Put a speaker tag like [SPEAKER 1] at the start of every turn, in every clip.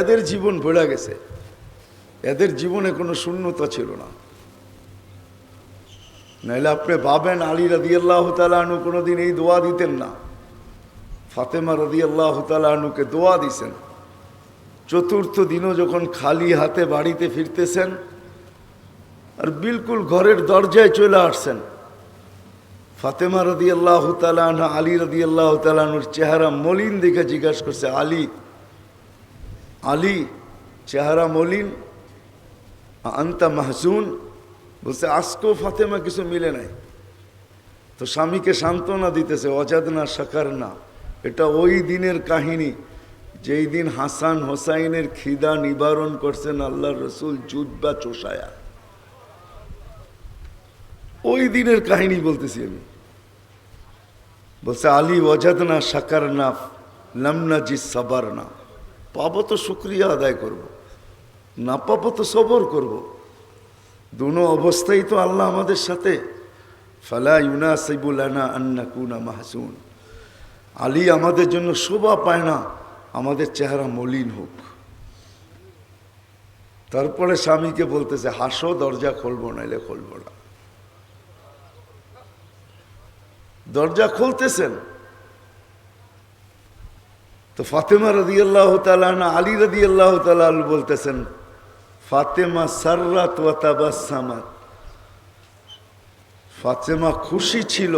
[SPEAKER 1] এদের জীবন বেড়ে গেছে। এদের জীবনে কোনো শূন্যতা ছিল না। নাহলে আপনি ভাবেন আলী রাদি আল্লাহ তালু কোনোদিন এই দোয়া দিতেন না। ফাতেমা রদি আল্লাহ তালুকে দোয়া দিছেন। চতুর্থ দিনও যখন খালি হাতে বাড়িতে ফিরতেছেন, আর বিলকুল ঘরের দরজায় চলে আসছেন, ফাতেমা রদি আল্লাহ তালান আলী রদি আল্লাহ তালানুর চেহারা মলিন দেখে জিজ্ঞাসা করছে, আলী আলী, চেহারা মলিন, আন্তা মাহসুন বলছে, আজকেও ফাতেমা কিছু মিলে নাই। তো স্বামীকে সান্ত্বনা দিতেছে অজাদ না সাকার না এটা ওই দিনের কাহিনী, যেই দিন হাসান হোসাইনের খিদা নিবারণ করছেন আল্লাহ রসুল জুব্বা চোষায়া। ওই দিনের কাহিনী বলতেছি আমি। বলছে, আলী অজাদ না সাকার না লামনা জি সাবার না পাবো তো শুক্রিয়া আদায় করব। না পাবো তো সবর করব। দুনো অবস্থায় তো আল্লাহ আমাদের সাথে। ফালা ইউনা সাইবুলানা আন্না কুনা মাহসুন। আলী আমাদের জন্য শোভা পায় না, আমাদের চেহারা মলিন হোক। তারপরে স্বামীকে বলতেছে হাসো, দরজা খুলবো, নাইলে খুলবো না। দরজা খুলতেছেন। তো ফাতেমা রদি আল্লাহ তালা আলী রদি আল্লাহ তাল বলতেছেন, ফাতেমা সার্রাত ওয়াতাবাসামাত ফাতেমা খুশি ছিল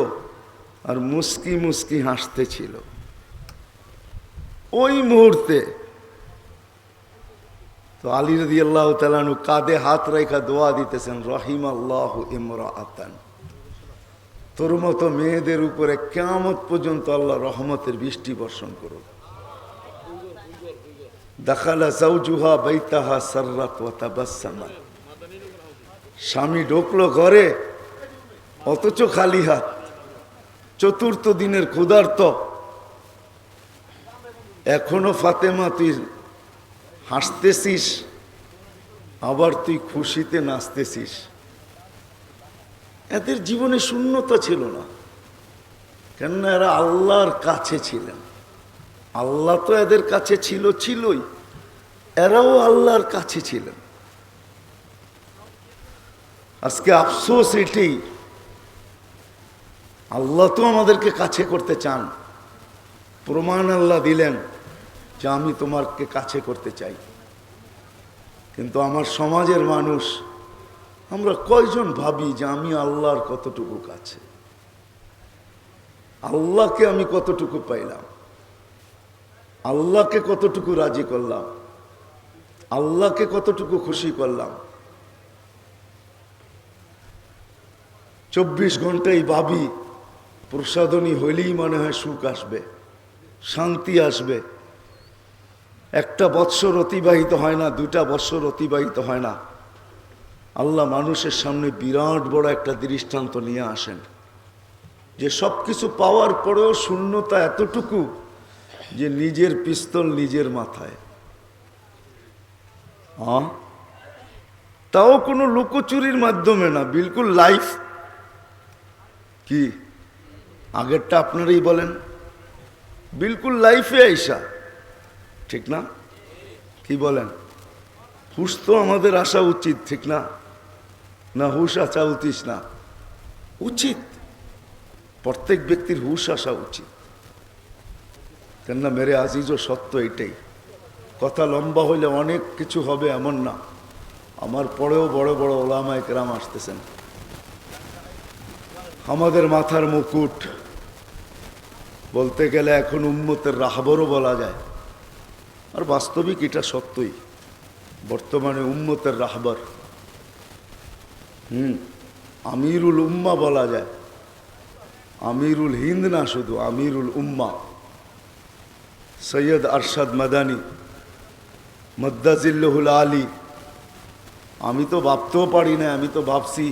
[SPEAKER 1] আর মুস্কি মুস্কি হাসতে ছিল। ওই মুহূর্তে তো আলী রদি আল্লাহ তালানু কাঁধে হাত রেখা দোয়া দিতেছেন রহিম আল্লাহ ইমরা আতান তোর মতো মেয়েদের উপরে কেমত পর্যন্ত আল্লাহ রহমতের বৃষ্টি বর্ষণ করুক। দাখালা জাউজুহা বাইতাহা সার্রাত স্বামী ঢুকলো ঘরে, অথচ খালি হাত। চতুর্থ দিনের ক্ষুধার্ত। এখনও ফাতেমা, তুই হাসতেছিস, আবার তুই খুশিতে নাচতেছিস। এদের জীবনে শূন্যতা ছিল না। কেননা এরা আল্লাহর কাছে ছিলেন। আল্লাহ তো এদের কাছে ছিল, ছিলই। এরাও আল্লাহর কাছে ছিলেন। আজকে আফসোস এটাই আল্লাহ তো আমাদেরকে কাছে করতে চান। প্রমাণ আল্লাহ দিলেন যে আমি তোমাকে কাছে করতে চাই। কিন্তু আমার সমাজের মানুষ, আমরা কয়জন ভাবি যে আমি আল্লাহর কতটুকু কাছে? আল্লাহকে আমি কতটুকু পাইলাম? আল্লাহকে কতটুকু রাজি করলাম? আল্লাহকে কতটুকু খুশি করলাম? চব্বিশ ঘন্টাই ভাবি, প্রসাদনী হইলেই মনে হয় সুখ আসবে, শান্তি আসবে। একটা বৎসর অতিবাহিত হয় না, দুটা বৎসর অতিবাহিত হয় না। আল্লাহ মানুষের সামনে বিরাট বড় একটা দৃষ্টান্ত নিয়ে আসেন। যে সব কিছু পাওয়ার পরেও শূন্যতা এতটুকু যে নিজের পিস্তল নিজের মাথায়। তাও কোনো লুকোচুরির মাধ্যমে না, বিলকুল লাইফ কি? আগেরটা আপনারাই বলেন। বিলকুল লাইফে আইসা। ঠিক না? কি বলেন? হুশ তো আমাদের আসা উচিত, ঠিক না? না হুশ আসা উচিত না। উচিত। প্রত্যেক ব্যক্তির হুশ আসা উচিত। কেননা মেরে আজিজ ও সত্য এটাই। কথা লম্বা হইলে অনেক কিছু হবে এমন না। আমার পরেও বড় বড় ওলামায় কেরাম আসতেছেন। আমাদের মাথার মুকুট বলতে গেলে এখন উম্মতের রাহবরও বলা যায়। আর বাস্তবিক এটা সত্যই, বর্তমানে উম্মতের রাহবর। হুম, আমিরুল উম্মা বলা যায়। আমিরুল হিন্দ না শুধু, আমিরুল উম্মা। সৈয়দ আরশাদ মাদানি মদ্দাজিল্লহুল আলী। আমি তো ভাবতেও পারি না আমি তো ভাবছি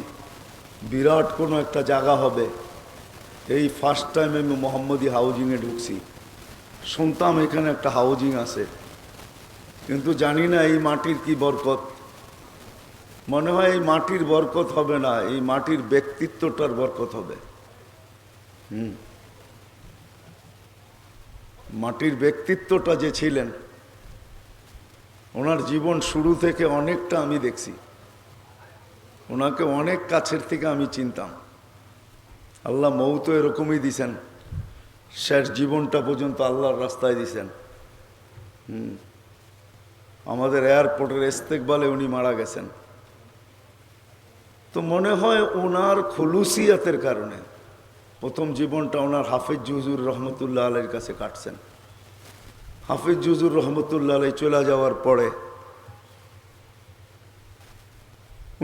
[SPEAKER 1] বিরাট কোনো একটা জায়গা হবে। এই ফার্স্ট টাইম আমি মোহাম্মদী হাউজিংয়ে ঢুকছি। শুনতাম এখানে একটা হাউজিং আছে। কিন্তু জানি না এই মাটির কি বরকত। মনে হয় এই মাটির বরকত হবে না, এই মাটির ব্যক্তিত্বটার বরকত হবে। হুম। মাটির ব্যক্তিত্বটা যে ছিলেন, ওনার জীবন শুরু থেকে অনেকটা আমি দেখছি। ওনাকে অনেক কাছের থেকে আমি চিনতাম। আল্লাহ মৌ তো এরকমই দিছেন, শেষ জীবনটা পর্যন্ত আল্লাহর রাস্তায় দিছেন। হুম। আমাদের এয়ারপোর্টের ইস্তেকবালে উনি মারা গেছেন। তো মনে হয় ওনার খলুসিয়াতের কারণে প্রথম জীবনটা ওনার হাফিজ জুজুর রহমতুল্লাহ আলের কাছে কাটছেন। হাফিজ জুজুর রহমতুল্লাহ আলাই চলে যাওয়ার পরে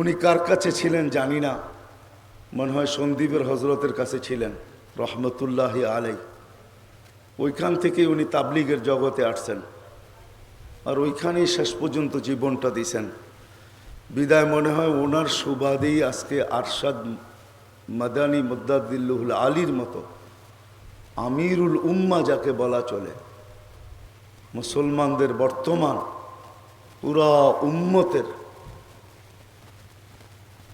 [SPEAKER 1] উনি কার কাছে ছিলেন জানি না, মনে হয় সন্দীপের হজরতের কাছে ছিলেন, রহমতুল্লাহ আলাই। ওইখান থেকে উনি তাবলিগের জগতে আসছেন আর ওইখানেই শেষ পর্যন্ত জীবনটা দিছেন। বিদায় মনে হয় ওনার সুবাদেই আজকে আরশাদ মাদানী মুদাদিল্লুহুল আলীর মতো আমিরুল উম্মা যাকে বলা চলে। মুসলমানদের বর্তমান পুরা উম্মতের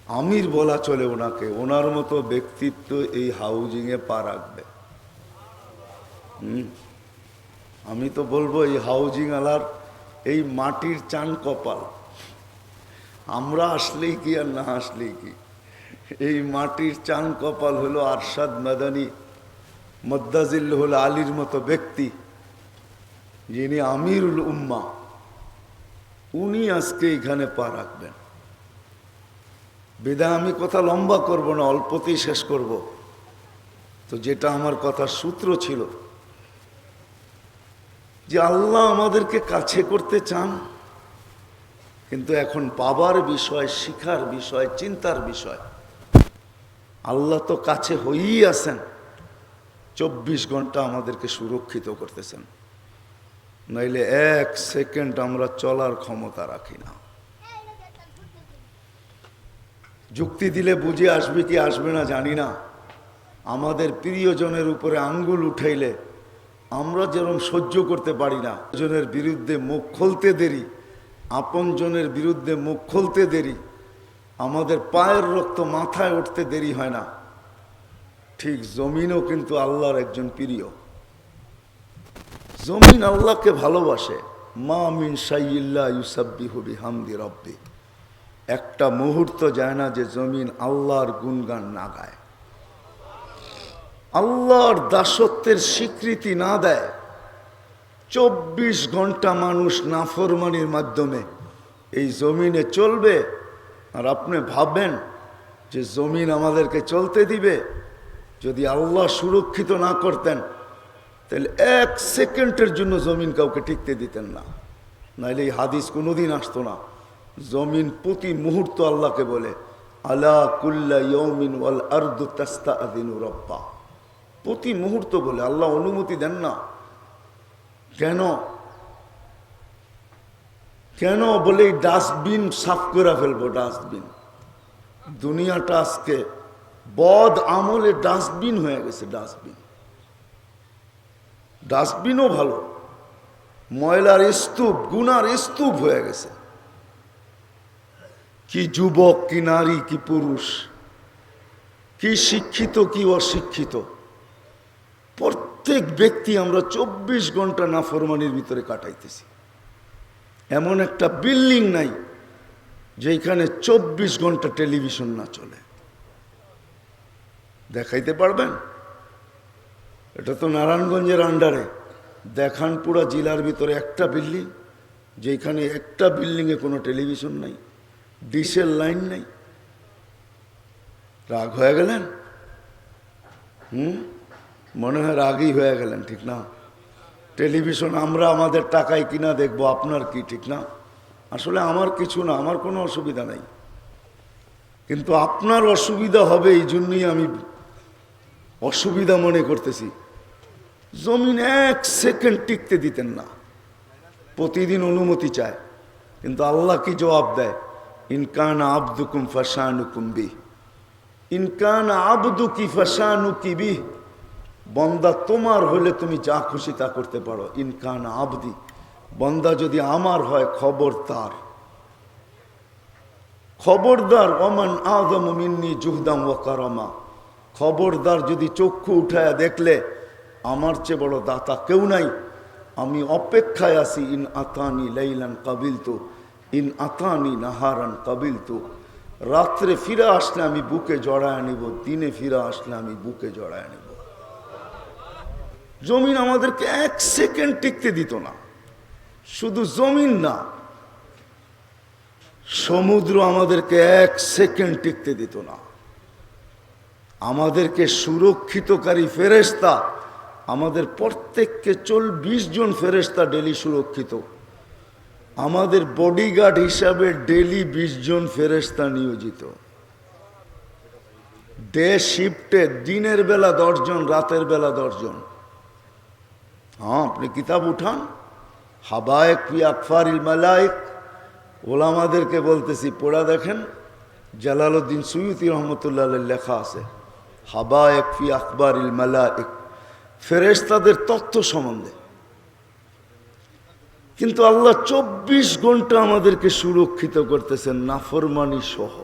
[SPEAKER 1] আমির বলা চলে ওনাকে। ওনার মতো ব্যক্তিত্ব এই হাউজিংয়ে পা রাখবে। আমি তো বলব এই হাউজিং আলার এই মাটির চান কপাল। আমরা আসলেই কি আর না আসলেই কি? এই মাটির চান কপাল হলো আরশাদ মাদানী মদ্দাজিল্লুল আলীর মতো ব্যক্তি, যিনি আমিরুল উম্মা। উনি আজকে এখানে পা রাখবেন। বেদা, আমি কথা লম্বা করব না, অল্পতেই শেষ করব। তো যেটা আমার কথার সূত্র ছিল যে আল্লাহ আমাদেরকে কাছে করতে চান, কিন্তু এখন পাবার বিষয়, শিখার বিষয়, চিন্তার বিষয়। আল্লাহ তো কাছে হয়েই আছেন। চব্বিশ ঘণ্টা আমাদেরকে সুরক্ষিত করতেছেন। নইলে এক সেকেন্ড আমরা চলার ক্ষমতা রাখি না। যুক্তি দিলে বুঝে আসবে কি আসবে না জানি না। আমাদের প্রিয়জনের উপরে আঙ্গুল উঠাইলে আমরা যেরকম সহ্য করতে পারি না। জনের বিরুদ্ধে মুখ খুলতে দেরি, আপনজনের বিরুদ্ধে মুখ খুলতে দেরি। আমাদের পায়ের রক্ত মাথায় উঠতে দেরি হয় না। ঠিক জমিনও কিন্তু আল্লাহর একজন প্রিয়। জমিন আল্লাহকে ভালোবাসে। মা মিন সাইল্লা ইউসাব্বি হবি হামদি রব্বি। একটা মুহূর্ত যায় না যে জমিন আল্লাহর গুণগান না গায়। আল্লাহর দাসত্বের স্বীকৃতি না দেয়। চব্বিশ ঘণ্টা মানুষ নাফরমানির মাধ্যমে এই জমিনে চলবে। আর আপনি ভাববেন যে জমিন আমাদেরকে চলতে দিবে, যদি আল্লাহ সুরক্ষিত না করতেন, তাহলে এক সেকেন্ডের জন্য জমিন কাউকে টিকতে দিতেন না। নাইলে এই হাদিস কোনোদিন আসতো না। জমিন প্রতি মুহূর্ত আল্লাহকে বলে, আলা কুল্লা ইয়মিন ওয়াল আর্দু তাস্তা আদিনু রব্বা। প্রতি মুহূর্ত বলে, আল্লাহ অনুমতি দেন না। কেন? কেন বলে এই ডাস্টবিন সাফ করে ফেলব ডাস্টবিন? দুনিয়াটা আজকে বদ আমলে ডাস্টবিন হয়ে গেছে, ডাস্টবিন। ডাস্টবিনও ভালো, ময়লার স্তূপ, গুনার স্তূপ হয়ে গেছে। কি যুবক, কি নারী, কি পুরুষ, কি শিক্ষিত, কি অশিক্ষিত। প্রত্যেক ব্যক্তি আমরা চব্বিশ ঘণ্টা নাফরমানির ভিতরে কাটাইতেছি। এমন একটা বিল্ডিং নাই যেখানে চব্বিশ ঘণ্টা টেলিভিশন না চলে। দেখাইতে পারবেন? এটা তো নারায়ণগঞ্জের আন্ডারে দেখানপুরা জেলার ভিতরে একটা বিল্ডিং যেখানে একটা বিল্ডিংয়ে কোনো টেলিভিশন নাই ডিশের লাইন নাই। রাগ হয়ে গেলেন? হুম? মনে হয় রাগই হয়ে গেলেন, ঠিক না? টেলিভিশন, আমরা আমাদের টাকায় কিনা দেখব, আপনার কি, ঠিক না? আসলে আমার কিছু না, আমার কোনো অসুবিধা নাই। কিন্তু আপনার অসুবিধা হবে এই জন্যই আমি অসুবিধা মনে করতেছি। জমিন এক সেকেন্ড টিকতে দিতেন না। প্রতিদিন অনুমতি চায়, কিন্তু আল্লাহ কি জবাব দেয়? ইনকান আব্দুকুম ফাসানুকুম বি ইনকান আবদু কি ফাসানু কি বি বন্দা তোমার হলে তুমি যা খুশি তা করতে পারো। ইনকান আবদি। বন্দা যদি আমার হয় খবর তার খবরদার অমান আদম মিন্নি জুহদাম ও কারামা। খবরদার যদি চক্ষু উঠায় দেখলে, আমার চেয়ে বড় দাতা কেউ নাই। আমি অপেক্ষায় আছি, ইন আতানি লাইলান কাবিল তো ইন আতানি নাহারান কাবিল তো রাত্রে ফিরে আসলে আমি বুকে জড়ায় নিব, দিনে ফিরে আসলে আমি বুকে জড়ায় নিব। জমিন আমাদেরকে এক সেকেন্ড টিকতে দিত না। শুধু জমিন না, সমুদ্র আমাদেরকে এক সেকেন্ড টিকতে দিত না। আমাদেরকে সুরক্ষিতকারী ফেরেস্তা আমাদের প্রত্যেককে চল্লিশ জন ফেরেস্তা ডেলি সুরক্ষিত। আমাদের বডিগার্ড হিসাবে ডেলি বিশ জন ফেরেস্তা নিয়োজিত। ডে শিফটে দিনের বেলা দশজন রাতের বেলা দশজন হ্যাঁ আপনি কিতাব উঠান। হাবায়ক ফি আকফার ইল মালাইক ওলামাদেরকে বলতেছি, পড়া দেখেন, জালালউদ্দিন সুয়ুতি রহমতুল্লাহ লেখা আছে, হাবায়ক ফি আকবর ইল মালাইক ফেরেশতাদের তথ্য সম্বন্ধে। কিন্তু আল্লাহ চব্বিশ ঘণ্টা আমাদেরকে সুরক্ষিত করতেছেন নাফরমানি সহ।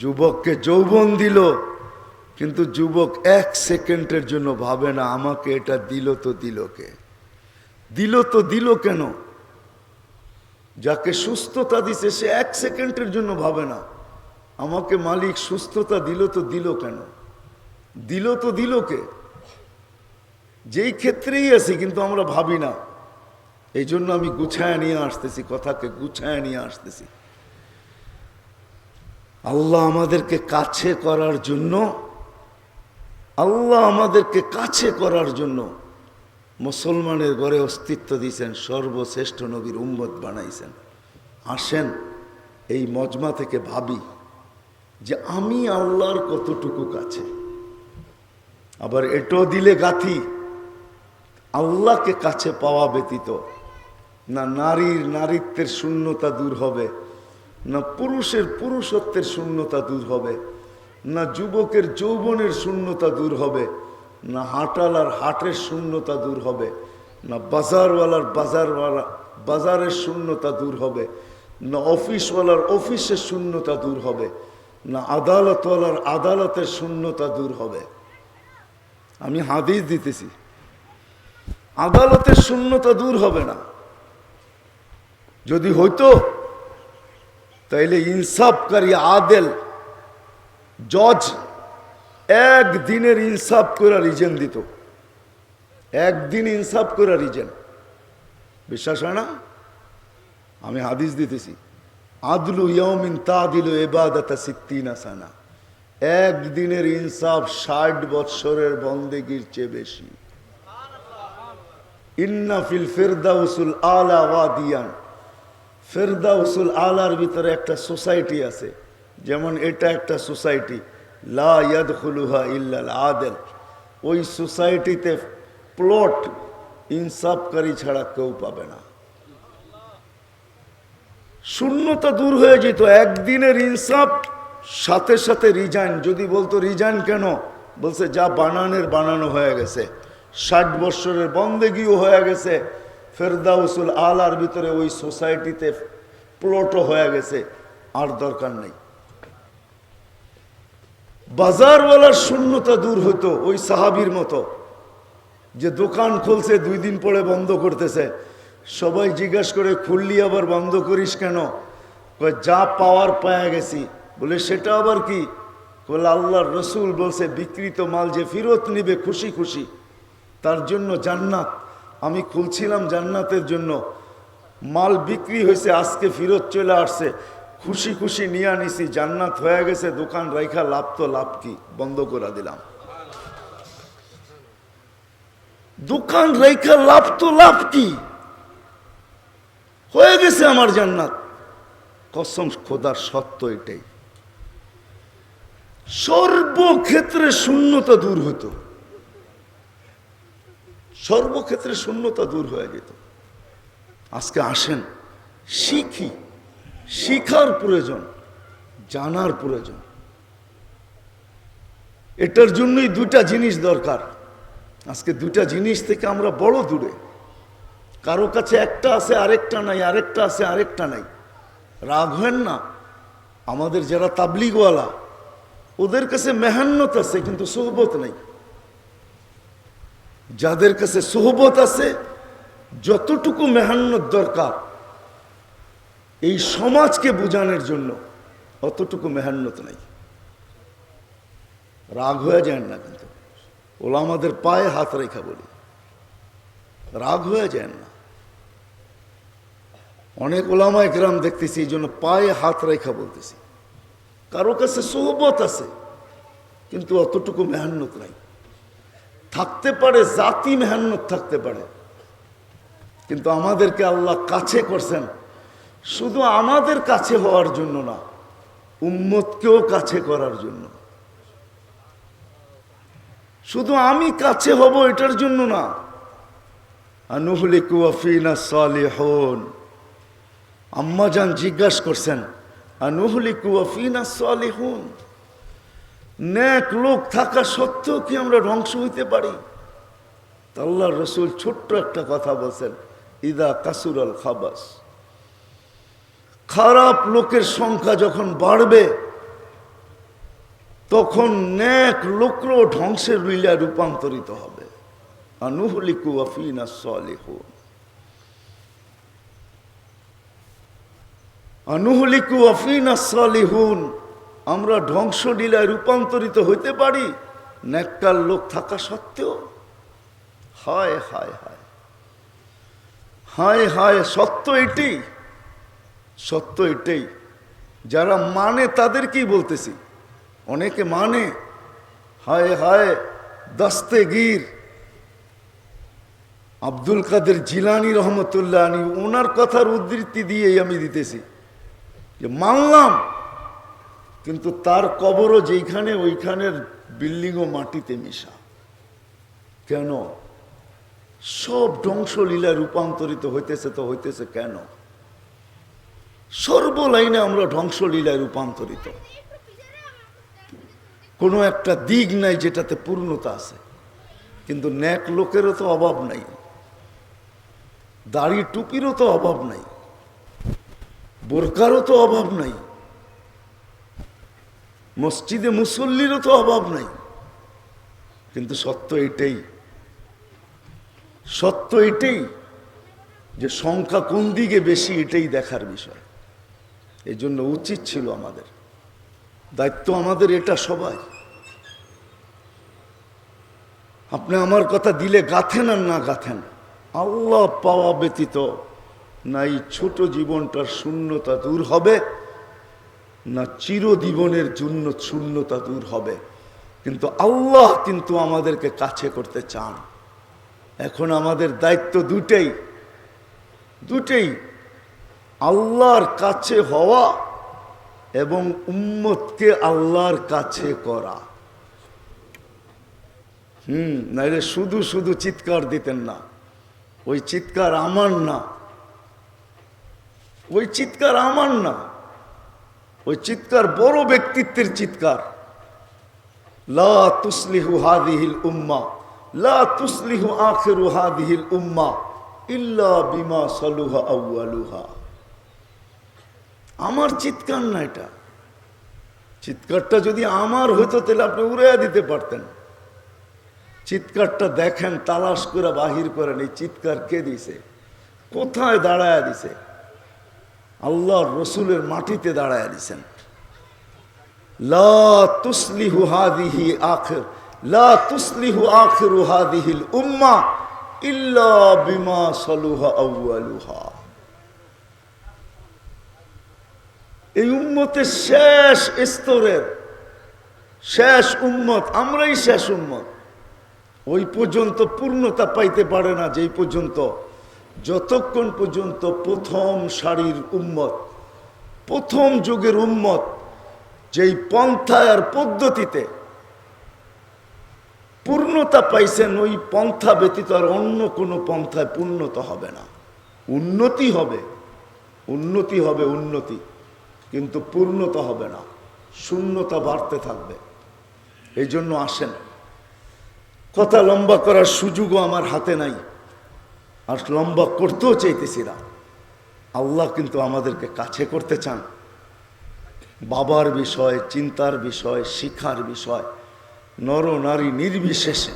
[SPEAKER 1] যুবককে যৌবন দিল কিন্তু যুবক এক সেকেন্ডের জন্য ভাবে না, আমাকে এটা দিল তো দিল কে? দিল তো দিল কেন? যাকে সুস্থতা দিছে, সে এক সেকেন্ডের জন্য ভাবে না, আমাকে মালিক সুস্থতা দিল তো দিল কেন? দিল তো দিল কে? যেই ক্ষেত্রেই আছি, কিন্তু আমরা ভাবি না। এই জন্য আমি গুছায় নিয়ে আসতেছি, কথাকে গুছায় নিয়ে আসতেছি। আল্লাহ আমাদেরকে কাছে করার জন্য আল্লাহ আমাদেরকে কাছে করার জন্য মুসলমানের ঘরে অস্তিত্ব দিয়েছেন, সর্বশ্রেষ্ঠ নবীর উম্মত বানাইছেন। আসেন, এই মজমা থেকে ভাবি যে আমি আল্লাহর কতটুকু কাছে। আবার এটো দিলে গাথি, আল্লাহকে কাছে পাওয়া ব্যতীত না নারীর নারীত্বের শূন্যতা দূর হবে, না পুরুষের পুরুষত্বের শূন্যতা দূর হবে। না যুবকের যৌবনের শূন্যতা দূর হবে, না হাটালার হাটের শূন্যতা দূর হবে, না বাজারওয়ালার বাজারওয়ালা, বাজারের শূন্যতা দূর হবে, না অফিসওয়ালার অফিসের শূন্যতা দূর হবে, না আদালতওয়ালার আদালতের শূন্যতা দূর হবে। আমি হাদিস দিতেছি, আদালতের শূন্যতা দূর হবে না। যদি হইতো, তাইলে ইনসাফকারী আদেল জজ একদিনের ইনসাফ করে রিজেন দিত। একদিন ইনসাফ করে রিজেন। বিশ্বাস হয় না? আমি হাদিস দিতেছি। আদলু ইয়মিন তাদিলু এবাদতা সিদ্দিনা একদিনের ইনসাফ ষাট বৎসরের বন্দেগীর চেয়ে বেশি। ইন্না ফিল ফেরদাউসুল আলা ওয়াদিয়ান। ফেরদাউসুল আলার ভিতরে একটা সোসাইটি আছে। যেমন এটা একটা সোসাইটি, লা ইয়াদখুলুহা ইল্লাল আদেল। ওই সোসাইটিতে প্লট ইনসাফকারী ছাড়া কেউ পাবে না। শূন্যতা দূর হয়ে যেত, একদিনের ইনসাফ, সাথে সাথে রিজাইন। যদি বলতো রিজাইন কেন? বলছে, যা বানানের বানানো হয়ে গেছে, ষাট বৎসরের বন্দেগিও হয়ে গেছে, ফেরদাউসুল আলার ভিতরে ওই সোসাইটিতে প্লটও হয়ে গেছে, আর দরকার নেই। বাজারওয়ালার শূন্যতা দূর হতো, ওই সাহাবির মতো। যে দোকান খুলছে, দুই দিন পরে বন্ধ করতেছে। সবাই জিজ্ঞাসা করে, খুললি আবার বন্ধ করিস কেন? যা পাওয়ার পায়া গেছি। বলে, সেটা আবার কি? বলে, আল্লাহর রসুল বলছে বিকৃত মাল যে ফেরত নিবে, খুশি খুশি। তার জন্য জান্নাত। আমি খুলছিলাম জান্নাতের জন্য। মাল বিক্রি হয়েছে, আজকে ফেরত চলে আসছে। খুশি খুশি নিয়ে আনিছি জান্নাত হয়ে গেছে, দোকান রাইখা, লাভ তো লাভ কি? বন্ধ করে দিলাম। দোকান রাইখা, লাভ তো লাভ কি? হয়ে গেছে আমার জান্নাত। কসম, খোদার সত্য এটাই। সর্বক্ষেত্রে শূন্যতা দূর হতো সর্বক্ষেত্রে শূন্যতা দূর হয়ে যেত। আজকে আসেন, শিখি। শিখার প্রয়োজন, জানার প্রয়োজন। এটার জন্যই দুটা জিনিস দরকার। আজকে দুটা জিনিস থেকে আমরা বড় দূরে। কারও কাছে একটা আছে, আরেকটা নাই, আরেকটা আছে, আরেকটা নাই। রাগ হেন না। আমাদের যারা তাবলিগওয়ালা, ওদের কাছে মেহান্নত আছে, কিন্তু সোহবত নেই। যাদের কাছে সোহবত আছে, যতটুকু মেহান্নত দরকার এই সমাজকে বোঝানোর জন্য অতটুকু মেহান্নত নাই। রাগ হয়ে যায় না কিন্তু। ওলা আমাদের পায়ে হাত রেখা বলি। রাগ হয়ে যায় না। অনেক ওলামায় গ্রাম দেখতেছি এই জন্য পায়ে হাত রেখা বলতেছি। কারও কাছে সোহবত আছে, কিন্তু অতটুকু মেহান্নত নাই। থাকতে পারে, জাতি মেহান্নত থাকতে পারে। কিন্তু আমাদেরকে আল্লাহ কাছে করছেন শুধু আমাদের কাছে হওয়ার জন্য না, উম্মতকেও কাছে করার জন্য। শুধু আমি কাছে হব এটার জন্য না। আনুহলিকু আফিনা সালিহন। আম্মা যান জিজ্ঞাসা করছেন, আনুহলিকু আফিনা সালিহুন। ন্যাক লোক থাকা সত্ত্বেও কি আমরা ধ্বংস হইতে পারি? আল্লাহ রসুল ছোট্ট একটা কথা বলছেন, ইদা কাসুরাল খাবাস। খারাপ লোকের সংখ্যা যখন বাড়বে, তখন ন্যাক লোকরও ধ্বংসের লীলা রূপান্তরিত হবে। আনুহলিকু আফিনা সালিহুন। আনুহলিকু আফিনা সালিহুন। আমরা ধ্বংসলীলায় রূপান্তরিত হইতে পারি ন্যাক্কার লোক থাকা সত্ত্বেও? হায় হায় হায়। হায় হায়, সত্য এটাই সত্য এটাই। যারা মানে তাদেরকেই বলতেছি। অনেকে মানে হায় হায়, দস্তে গির। আব্দুল কাদের জিলানি রহমতুল্লাহ আনি ওনার কথার উদ্ধৃতি দিয়েই আমি দিতেছি। যে মানলাম, কিন্তু তার কবরও যেইখানে, ওইখানের বিল্ডিংও মাটিতে মিশা। কেন? সব ধ্বংসলীলা রূপান্তরিত হইতেছে তো হইতেছে কেন? সর্বলাইনে আমরা ধ্বংসলীলায় রূপান্তরিত। কোনো একটা দিক নাই যেটাতে পূর্ণতা আছে। কিন্তু ন্যাক লোকেরও তো অভাব নাই। দাড়ি টুপিরও তো অভাব নাই। বোরকারও তো অভাব নাই। মসজিদে মুসল্লিরও তো অভাব নাই। কিন্তু সত্য এটাই। সত্য এটাই যে সংখ্যা কোন দিকে বেশি এটাই দেখার বিষয়। এই জন্য উচিত ছিল আমাদের। দায়িত্ব আমাদের, এটা সবাই। আপনি আমার কথা দিলে গাথেন আর না গাথেন, আল্লাহ পাওয়া ব্যতীত না এই ছোট জীবনটার শূন্যতা দূর হবে, না চিরজীবনের জন্য শূন্যতা দূর হবে। কিন্তু আল্লাহ কিন্তু আমাদেরকে কাছে করতে চান। এখন আমাদের দায়িত্ব দুটেই দুটেই আল্লাহর কাছে হওয়া এবং উম্মতকে আল্লাহর কাছে করা। হুম, নাইলে শুধু শুধু চিৎকার দিতেন না। ওই চিৎকার আমার না। ওই চিৎকার আমার না। ওই চিৎকার বড় ব্যক্তিত্বের চিৎকার। লা তুসলিহু হাদিহিল উম্মা, লা তুসলিহু আখিরু হাদিহিল উম্মা, ইল্লা বিমা সালুহা আউয়ালুহা। আমার চিৎকার না এটা। চিৎকারটা যদি আমার হইতো, তাহলে আপনি উড়াইয়া দিতে পারতেন। চিৎকারটা দেখেন, তালাশ করে বাহির করেন, এই চিৎকার কে দিছে? কোথায় দাঁড়ায় দিছে? আল্লাহর রসুলের মাটিতে দাঁড়ায় দিছেন। লা উম্মা ইল্লা বিমা সালুহা আউয়ালুহা। এই উম্মতের শেষ স্তরের, শেষ উম্মত, আমরাই শেষ উম্মত। ওই পর্যন্ত পূর্ণতা পাইতে পারে না, যেই পর্যন্ত, যতক্ষণ পর্যন্ত প্রথম সারির উম্মত, প্রথম যুগের উম্মত, যেই পন্থায় আর পদ্ধতিতে পূর্ণতা পাইছেন, ওই পন্থা ব্যতীত আর অন্য কোনো পন্থায় পূর্ণতা হবে না। উন্নতি হবে উন্নতি হবে, উন্নতি। কিন্তু পূর্ণতা হবে না, শূন্যতা বাড়তে থাকবে। এই জন্য আসেন। কথা লম্বা করার সুযোগও আমার হাতে নাই। আর লম্বা করতেও চাইতেছি না। আল্লাহ কিন্তু আমাদেরকে কাছে করতে চান। বাবার বিষয়, চিন্তার বিষয় শিক্ষার বিষয়, নর নারী নির্বিশেষে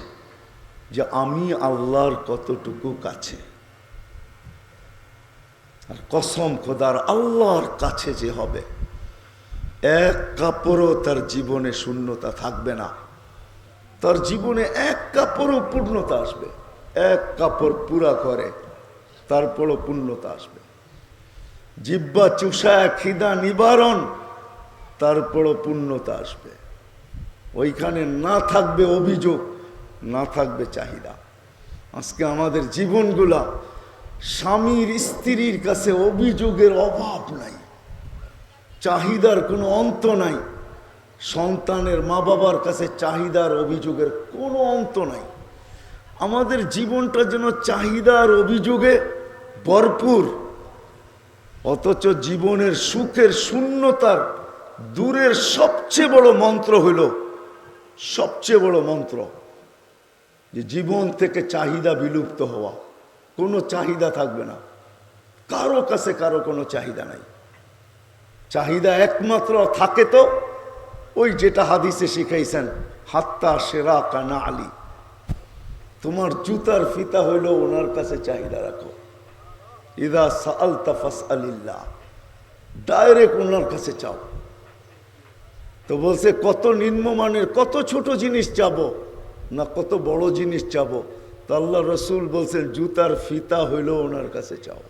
[SPEAKER 1] যে আমি আল্লাহর কতটুকু কাছে। আর কসম খোদার আল্লাহর কাছে যে হবে, এক কাপড়ও তার জীবনে শূন্যতা থাকবে না। তার জীবনে এক কাপড়ও পূর্ণতা আসবে। এক কাপড় পুরা করে, তারপরও পূর্ণতা আসবে। জিব্বা, চুষা, খিদা, নিবারণ, তারপরও পূর্ণতা আসবে। ওইখানে না থাকবে অভিযোগ, না থাকবে চাহিদা। আজকে আমাদের জীবনগুলা স্বামীর স্ত্রীর কাছে অভিযোগের অভাব নাই। চাহিদার কোনো অন্ত নাই। সন্তানের মা বাবার কাছে চাহিদার অভিযোগের কোনো অন্ত নাই। আমাদের জীবনটা যেন চাহিদার অভিযোগে ভরপুর, অথচ জীবনের সুখের শূন্যতার দূরের সবচেয়ে বড় মন্ত্র হইল, সবচেয়ে বড় মন্ত্র যে জীবন থেকে চাহিদা বিলুপ্ত হওয়া। কোনো চাহিদা থাকবে না। কারও কাছে কারও কোনো চাহিদা নাই। চাহিদা একমাত্র থাকে তো ওই যেটা হাদিসে শিখাইছেন, হাত্তা সেরা কানা আলী। তোমার জুতার ফিতা হইল ওনার কাছে চাহিদা রাখো। ইদা সাল তাফাস আলিল্লাহ ডাইরেক্ট ওনার কাছে চাও। তো বলছে, কত নিম্নমানের, কত ছোট জিনিস চাবো, না কত বড় জিনিস চাবো? তো আল্লাহ রসুল বলছেন, জুতার ফিতা হইল ওনার কাছে চাও।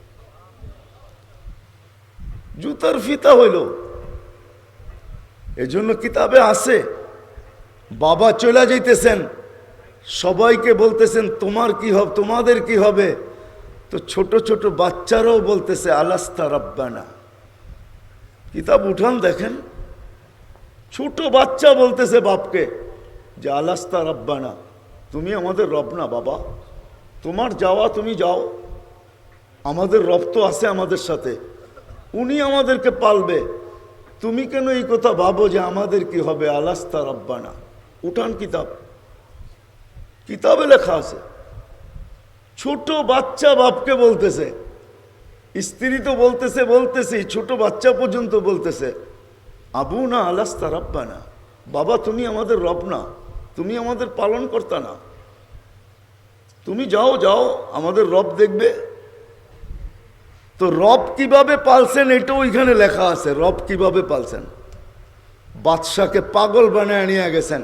[SPEAKER 1] জুতার ফিতা হইল। এজন্য কিতাবে আছে, বাবা চলে যাইতেছেন, সবাইকে বলতেছেন, তোমার কি হবে, তোমাদের কি হবে? তো ছোট ছোট বাচ্চারাও বলতেছে, আলাস্তা রব্বানা। কিতাব উঠান দেখেন, ছোট বাচ্চা বলতেছে বাপকে যে, আলাস্তা রব্বানা। তুমি আমাদের রব না, বাবা। তোমার যাওয়া, তুমি যাও। আমাদের রব তো আছে আমাদের সাথে। উনি আমাদেরকে পালবে। তুমি কেন এই কথা ভাবো যে আমাদের কি হবে? আলাস্তা রব্বানা। উঠান কিতাব। কিতাবে লেখা আছে। ছোট বাচ্চা বাপকে বলতেছে। স্ত্রী তো বলতেছে বলতেছে, ছোট বাচ্চা পর্যন্ত বলতেছে। আবু না আলাস্তা রব্বা না বাবা, তুমি আমাদের রব না। তুমি আমাদের পালন করতা না। তুমি যাও যাও, আমাদের রব দেখবে। তো রব কীভাবে পালছেন এটাও ওইখানে লেখা আছে, রব কীভাবে পালছেন। বাদশাকে পাগল বানায় নিয়ে গেছেন।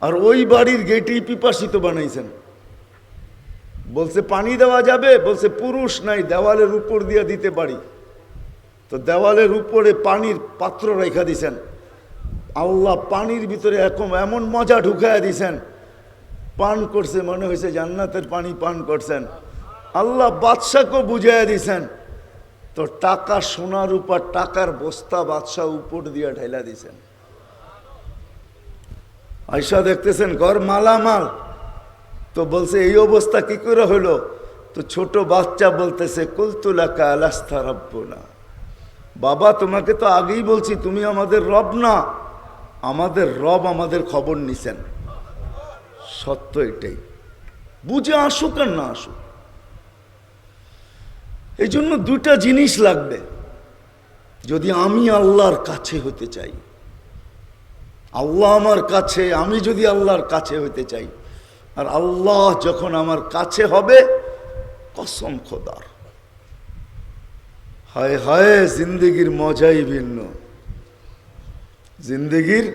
[SPEAKER 1] আর ওই বাড়ির গেটেই পিপাসিত বানাইছেন। বলছে, পানি দেওয়া যাবে? বলছে, পুরুষ নাই, দেওয়ালের উপর দিয়ে দিতে পারি। তো দেওয়ালের উপরে পানির পাত্র রেখা দিছেন। আল্লাহ পানির ভিতরে এখন এমন মজা ঢুকাইয়া দিছেন। পান করছে, মনে হয়েছে জান্নাতের পানি পান করছেন। আল্লাহ বাদশাকে বুঝাইয়া দিছেন। তো টাকা সোনার উপর, টাকার বস্তা বাদশাহ উপর দিয়ে ঢেলা দিছেন। আয়সা দেখতেছেন, ঘর মালামাল। তো বলছে, এই অবস্থা কি করে হলো তো ছোট বাচ্চা বলতেছে, কুলতুলাকা আলাস্তা রব্ব না বাবা, তোমাকে তো আগেই বলছি, তুমি আমাদের রব না। আমাদের রব আমাদের খবর নিছেন। সত্য এটাই। বুঝে আসুক আর না আসুক। এই জন্য দুটা জিনিস লাগবে। যদি আমি আল্লাহর কাছে হতে চাই, আল্লাহ আমার কাছে, আমি যদি আল্লাহর কাছে হতে চাই, আর আল্লাহ যখন আমার কাছে হবে, কসম খোদার। হায় হায়, জিন্দগির মজাই ভিন্ন। জিন্দগির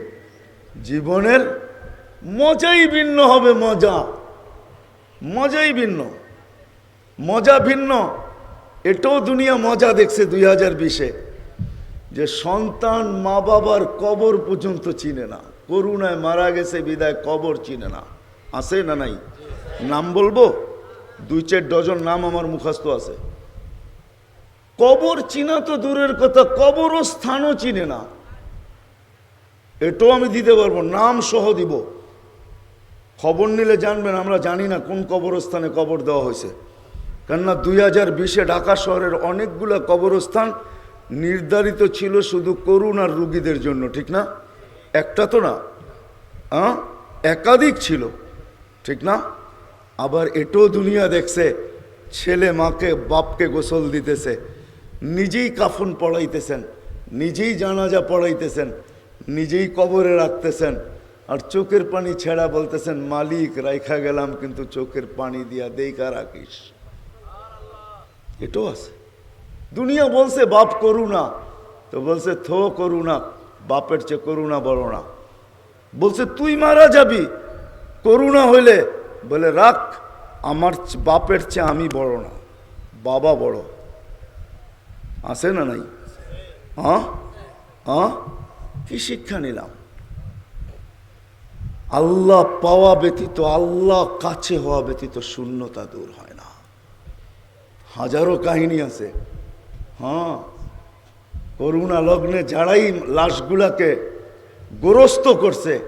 [SPEAKER 1] জীবনের মজাই ভিন্ন হবে মজা। মজাই ভিন্ন। মজা ভিন্ন। এটাও দুনিয়া মজা দেখছে দুই হাজার বিশে। যে সন্তান মা বাবার কবর পর্যন্ত চিনে না। করুণায় মারা গেছে, বিদায় কবর চিনে না। আছে না নাই? নাম বলব? দুই চার ডজন নাম আমার মুখস্থ আছে। কবর চিনা তো দূরের কথা, কবরও স্থানও চিনে না। এটাও আমি দিতে পারব, নাম সহ দিব। খবর নিলে জানবেন, আমরা জানি না কোন কবরস্থানে কবর দেওয়া হয়েছে। কেননা দুই হাজার বিশে ঢাকা শহরের অনেকগুলো কবরস্থান নির্ধারিত ছিল শুধু করুণার রুগীদের জন্য, ঠিক না? একটা তো না হ্যাঁ একাধিক ছিল, ঠিক না? আবার এটাও দুনিয়া দেখছে, ছেলে মাকে, বাপকে গোসল দিতেছে, নিজেই কাফন পড়াইতেছেন, নিজেই জানাজা পড়াইতেছেন নিজেই কবরে রাখতেছেন। আর চোখের পানি ছেড়া বলতেছেন, মালিক, রাইখা গেলাম, কিন্তু চোখের পানি দিয়া দেইকা রাখিস এটাও আছে। দুনিয়া বলছে, বাপ করুণা তো বলছে, থো করুণা বাপের চেয়ে করুণা বড় না। বলছে, তুই মারা যাবি করুণা হইলে। বলে, রাখ, আমার বাপের চেয়ে আমি বড় না, বাবা বড়। আছে না নাই? হ্যাঁ? হ্যাঁ? কি শিক্ষা নিলাম? আল্লাহ পাওয়া ব্যতীত, আল্লাহ কাছে হওয়া ব্যতীত শূন্যতা দূর হয় না। হাজারো কাহিনী আছে। হ্যাঁ করুণা লগ্নে যারাই লাশগুলাকে গোরস্ত করছে,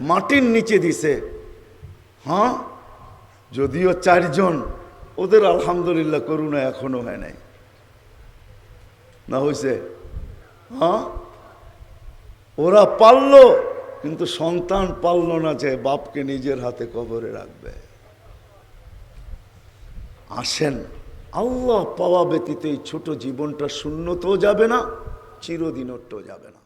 [SPEAKER 1] মাটির নিচে দিছে হ্যাঁ যদিও চারজন, ওদের আলহামদুলিল্লাহ করুণা এখনও হয় নাই। না হয়েছে হ্যাঁ ওরা পারল, কিন্তু সন্তান পারল না যে বাপকে নিজের হাতে কবরে রাখবে। আসেন, আল্লাহ পাওয়া ব্যতীত এই ছোট জীবনটা শূন্যতেও যাবে না, চিরদিনও যাবে না।